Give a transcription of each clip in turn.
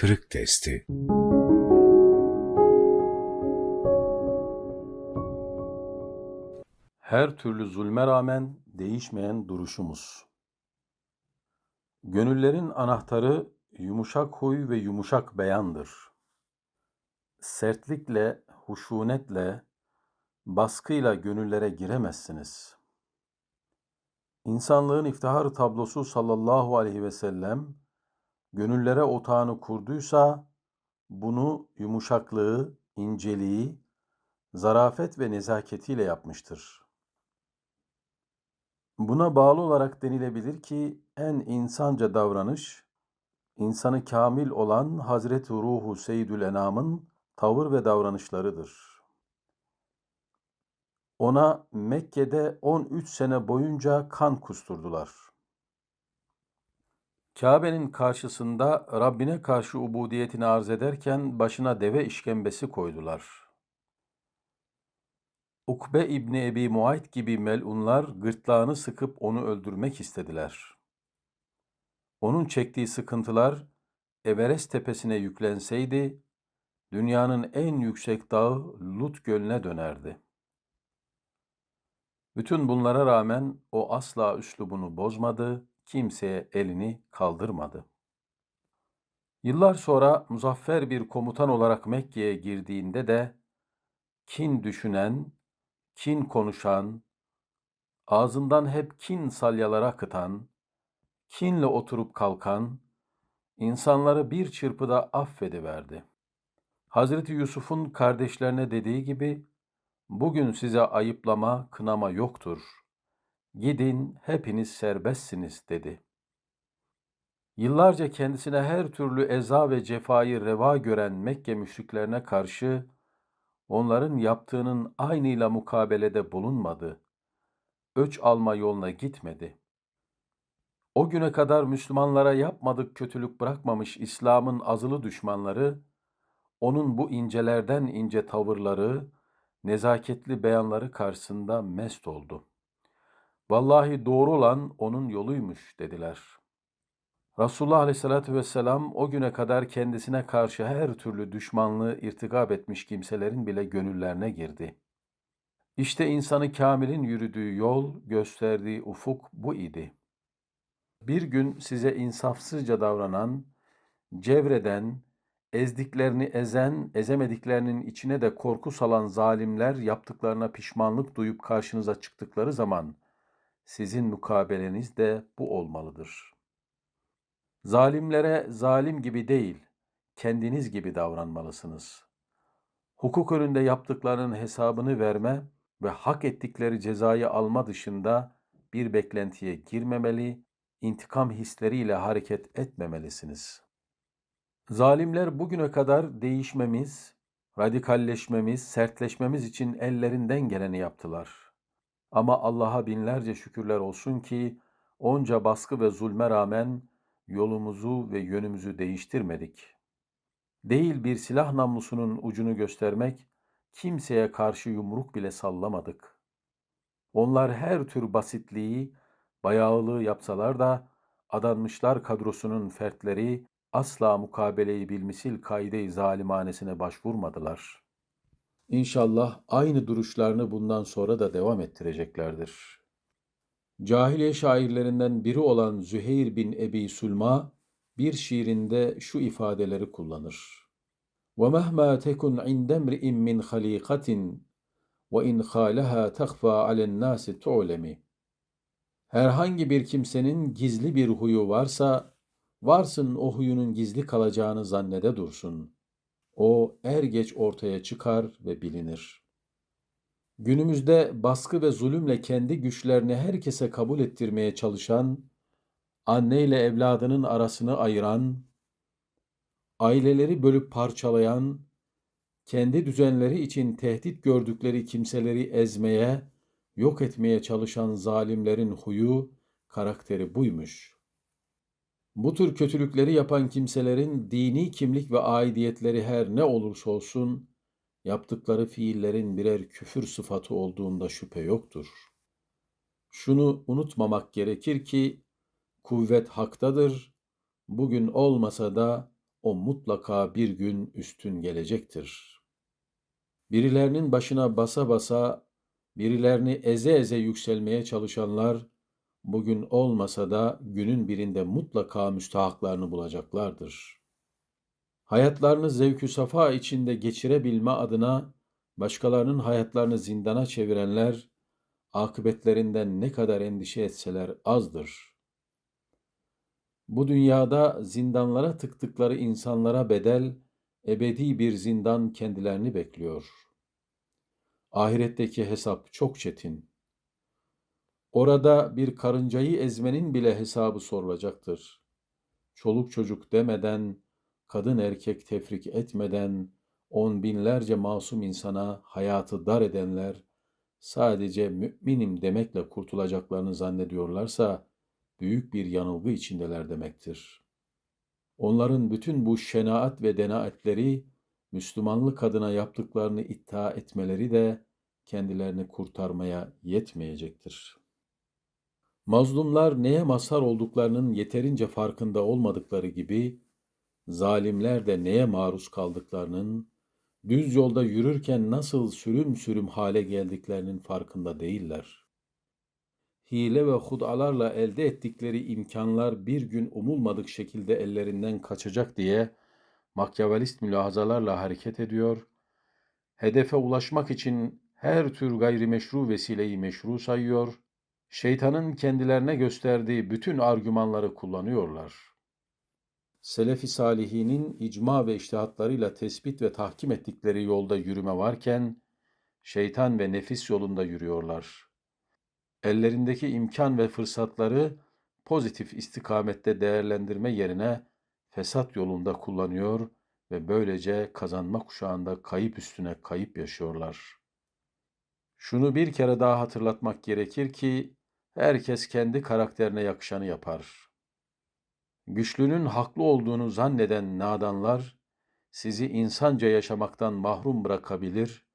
kırık testi. Her türlü zulme rağmen değişmeyen duruşumuz. Gönüllerin anahtarı yumuşak huy ve yumuşak beyandır. Sertlikle, huşunetle, baskıyla gönüllere giremezsiniz. İnsanlığın iftihar tablosu sallallahu aleyhi ve sellem, gönüllere otağını kurduysa, bunu yumuşaklığı, inceliği, zarafet ve nezaketiyle yapmıştır. Buna bağlı olarak denilebilir ki en insanca davranış, insanı kamil olan Hazreti Ruhu Seyyidül Enam'ın tavır ve davranışlarıdır. Ona Mekke'de 13 sene boyunca kan kusturdular. Kabe'nin karşısında Rabbine karşı ubudiyetini arz ederken başına deve işkembesi koydular. Ukbe İbni Ebi Muayt gibi melunlar gırtlağını sıkıp onu öldürmek istediler. Onun çektiği sıkıntılar Everest tepesine yüklenseydi, dünyanın en yüksek dağı Lut Gölü'ne dönerdi. Bütün bunlara rağmen o asla üslubunu bozmadı, kimseye elini kaldırmadı. Yıllar sonra muzaffer bir komutan olarak Mekke'ye girdiğinde de kin düşünen, kin konuşan, ağzından hep kin salyaları akıtan, kinle oturup kalkan, insanları bir çırpıda affediverdi. Hazreti Yusuf'un kardeşlerine dediği gibi, bugün size ayıplama, kınama yoktur. Gidin, hepiniz serbestsiniz dedi. Yıllarca kendisine her türlü eza ve cefayı reva gören Mekke müşriklerine karşı, onların yaptığının aynıyla mukabelede bulunmadı. Öç alma yoluna gitmedi. O güne kadar Müslümanlara yapmadık kötülük bırakmamış İslam'ın azılı düşmanları, onun bu incelerden ince tavırları, nezaketli beyanları karşısında mest oldu. Vallahi doğru olan onun yoluymuş dediler.'' Resulullah Aleyhisselatü Vesselam o güne kadar kendisine karşı her türlü düşmanlığı irtikap etmiş kimselerin bile gönüllerine girdi. İşte insanı kamilin yürüdüğü yol, gösterdiği ufuk bu idi. Bir gün size insafsızca davranan, cevreden, ezdiklerini ezen, ezemediklerinin içine de korku salan zalimler yaptıklarına pişmanlık duyup karşınıza çıktıkları zaman sizin mukabeleniz de bu olmalıdır.'' Zalimlere zalim gibi değil, kendiniz gibi davranmalısınız. Hukuk önünde yaptıklarının hesabını verme ve hak ettikleri cezayı alma dışında bir beklentiye girmemeli, intikam hisleriyle hareket etmemelisiniz. Zalimler bugüne kadar değişmemiz, radikalleşmemiz, sertleşmemiz için ellerinden geleni yaptılar. Ama Allah'a binlerce şükürler olsun ki onca baskı ve zulme rağmen yolumuzu ve yönümüzü değiştirmedik. Değil bir silah namlusunun ucunu göstermek, kimseye karşı yumruk bile sallamadık. Onlar her tür basitliği, bayağılığı yapsalar da adanmışlar kadrosunun fertleri asla mukabeleyi bilmisil kaide-i zalimanesine başvurmadılar. İnşallah aynı duruşlarını bundan sonra da devam ettireceklerdir. Cahiliye şairlerinden biri olan Züheyr bin Ebi Sülma bir şiirinde şu ifadeleri kullanır. وَمَهْمَا تَكُنْ عِنْدَ امْرِئٍ مِّنْ خَلِيقَةٍ وَاِنْ خَالَهَا تَخْفَى عَلَى النَّاسِ تُعْلَمِ Herhangi bir kimsenin gizli bir huyu varsa, varsın o huyunun gizli kalacağını zannede dursun. O er geç ortaya çıkar ve bilinir.'' Günümüzde baskı ve zulümle kendi güçlerini herkese kabul ettirmeye çalışan, anne ile evladının arasını ayıran, aileleri bölüp parçalayan, kendi düzenleri için tehdit gördükleri kimseleri ezmeye, yok etmeye çalışan zalimlerin huyu, karakteri buymuş. Bu tür kötülükleri yapan kimselerin dini kimlik ve aidiyetleri her ne olursa olsun, yaptıkları fiillerin birer küfür sıfatı olduğunda şüphe yoktur. Şunu unutmamak gerekir ki kuvvet haktadır, bugün olmasa da o mutlaka bir gün üstün gelecektir. Birilerinin başına basa basa, birilerini eze eze yükselmeye çalışanlar, bugün olmasa da günün birinde mutlaka müstahaklarını bulacaklardır. Hayatlarını zevkü safa içinde geçirebilme adına başkalarının hayatlarını zindana çevirenler, akıbetlerinden ne kadar endişe etseler azdır. Bu dünyada zindanlara tıktıkları insanlara bedel, ebedi bir zindan kendilerini bekliyor. Ahiretteki hesap çok çetin. Orada bir karıncayı ezmenin bile hesabı sorulacaktır. Çoluk çocuk demeden, kadın erkek tefrik etmeden, on binlerce masum insana hayatı dar edenler, sadece müminim demekle kurtulacaklarını zannediyorlarsa, büyük bir yanılgı içindeler demektir. Onların bütün bu şenaat ve denaetleri, Müslümanlık adına yaptıklarını iddia etmeleri de kendilerini kurtarmaya yetmeyecektir. Mazlumlar neye mazhar olduklarının yeterince farkında olmadıkları gibi, zalimler de neye maruz kaldıklarının, düz yolda yürürken nasıl sürüm sürüm hale geldiklerinin farkında değiller. Hile ve hudalarla elde ettikleri imkanlar bir gün umulmadık şekilde ellerinden kaçacak diye makyavelist mülahazalarla hareket ediyor, hedefe ulaşmak için her tür gayrimeşru vesileyi meşru sayıyor, şeytanın kendilerine gösterdiği bütün argümanları kullanıyorlar. Selefi salihinin icma ve iştihatlarıyla tespit ve tahkim ettikleri yolda yürüme varken, şeytan ve nefis yolunda yürüyorlar. Ellerindeki imkan ve fırsatları pozitif istikamette değerlendirme yerine fesat yolunda kullanıyor ve böylece kazanma kuşağında kayıp üstüne kayıp yaşıyorlar. Şunu bir kere daha hatırlatmak gerekir ki herkes kendi karakterine yakışanı yapar. Güçlünün haklı olduğunu zanneden nadanlar sizi insanca yaşamaktan mahrum bırakabilir,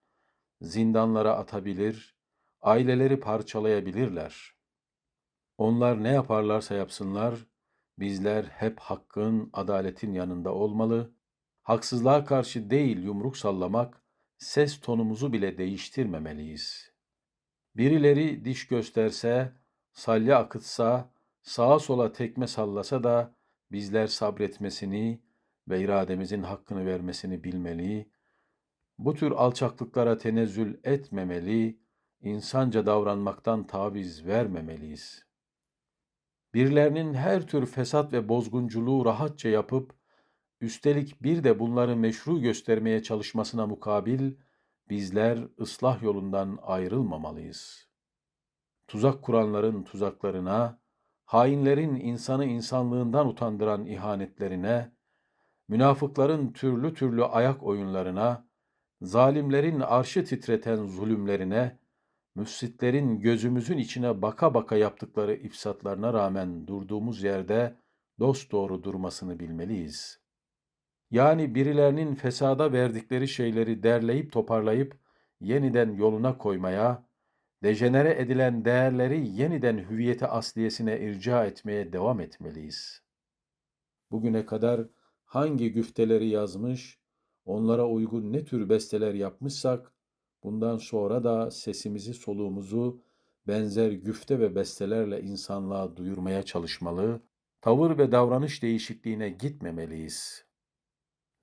zindanlara atabilir, aileleri parçalayabilirler. Onlar ne yaparlarsa yapsınlar, bizler hep hakkın, adaletin yanında olmalı, haksızlığa karşı değil yumruk sallamak, ses tonumuzu bile değiştirmemeliyiz. Birileri diş gösterse, salya akıtsa, sağa sola tekme sallasa da bizler sabretmesini ve irademizin hakkını vermesini bilmeli, bu tür alçaklıklara tenezzül etmemeli, insanca davranmaktan taviz vermemeliyiz. Birilerinin her tür fesat ve bozgunculuğu rahatça yapıp, üstelik bir de bunları meşru göstermeye çalışmasına mukabil, bizler ıslah yolundan ayrılmamalıyız. Tuzak kuranların tuzaklarına, hainlerin insanı insanlığından utandıran ihanetlerine, münafıkların türlü türlü ayak oyunlarına, zalimlerin arşı titreten zulümlerine, müssitlerin gözümüzün içine baka baka yaptıkları ifsatlarına rağmen durduğumuz yerde dost doğru durmasını bilmeliyiz. Yani birilerinin fesada verdikleri şeyleri derleyip toparlayıp yeniden yoluna koymaya, dejenere edilen değerleri yeniden hüviyete asliyesine irca etmeye devam etmeliyiz. Bugüne kadar hangi güfteleri yazmış, onlara uygun ne tür besteler yapmışsak, bundan sonra da sesimizi soluğumuzu benzer güfte ve bestelerle insanlığa duyurmaya çalışmalı, tavır ve davranış değişikliğine gitmemeliyiz.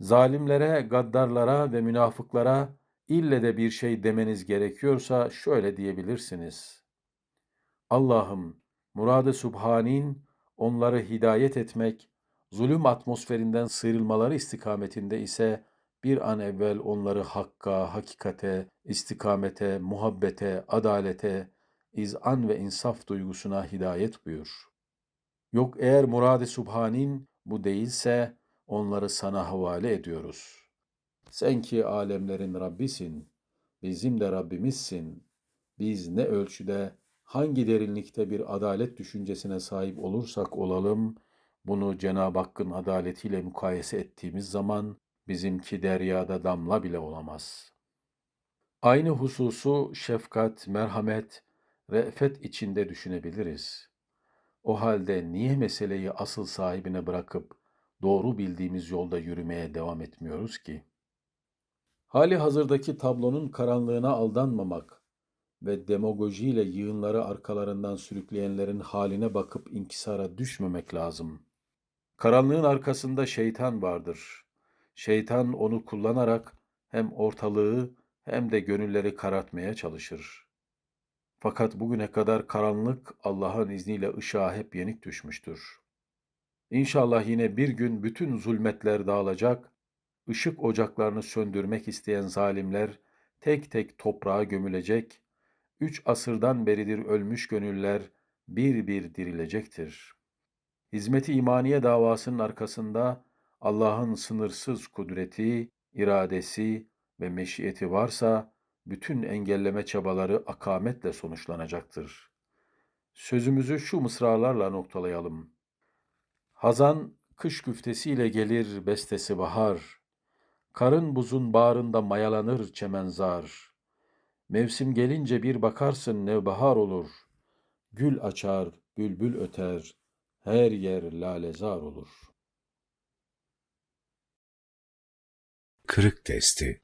Zalimlere, gaddarlara ve münafıklara ille de bir şey demeniz gerekiyorsa şöyle diyebilirsiniz. Allah'ım, muradı subhanin onları hidayet etmek, zulüm atmosferinden sıyrılmaları istikametinde ise bir an evvel onları hakka, hakikate, istikamete, muhabbete, adalete, izan ve insaf duygusuna hidayet buyur. Yok eğer murad-ı subhanin bu değilse onları sana havale ediyoruz. Sen ki alemlerin Rabbisin, bizim de Rabbimizsin. Biz ne ölçüde, hangi derinlikte bir adalet düşüncesine sahip olursak olalım, bunu Cenab-ı Hakk'ın adaletiyle mukayese ettiğimiz zaman bizimki deryada damla bile olamaz. Aynı hususu şefkat, merhamet, re'fet içinde düşünebiliriz. O halde niye meseleyi asıl sahibine bırakıp doğru bildiğimiz yolda yürümeye devam etmiyoruz ki? Hali hazırdaki tablonun karanlığına aldanmamak ve demagojiyle yığınları arkalarından sürükleyenlerin haline bakıp inkisara düşmemek lazım. Karanlığın arkasında şeytan vardır. Şeytan onu kullanarak hem ortalığı hem de gönülleri karartmaya çalışır. Fakat bugüne kadar karanlık Allah'ın izniyle ışığa hep yenik düşmüştür. İnşallah yine bir gün bütün zulmetler dağılacak, ışık ocaklarını söndürmek isteyen zalimler tek tek toprağa gömülecek, üç asırdan beridir ölmüş gönüller bir bir dirilecektir. Hizmeti imaniye davasının arkasında Allah'ın sınırsız kudreti, iradesi ve meşiyeti varsa, bütün engelleme çabaları akametle sonuçlanacaktır. Sözümüzü şu mısralarla noktalayalım. Hazan kış güftesiyle gelir bestesi bahar. Karın buzun bağrında mayalanır çemenzar. Mevsim gelince bir bakarsın nevbahar olur. Gül açar, bülbül öter, her yer lalezar olur. Kırık Testi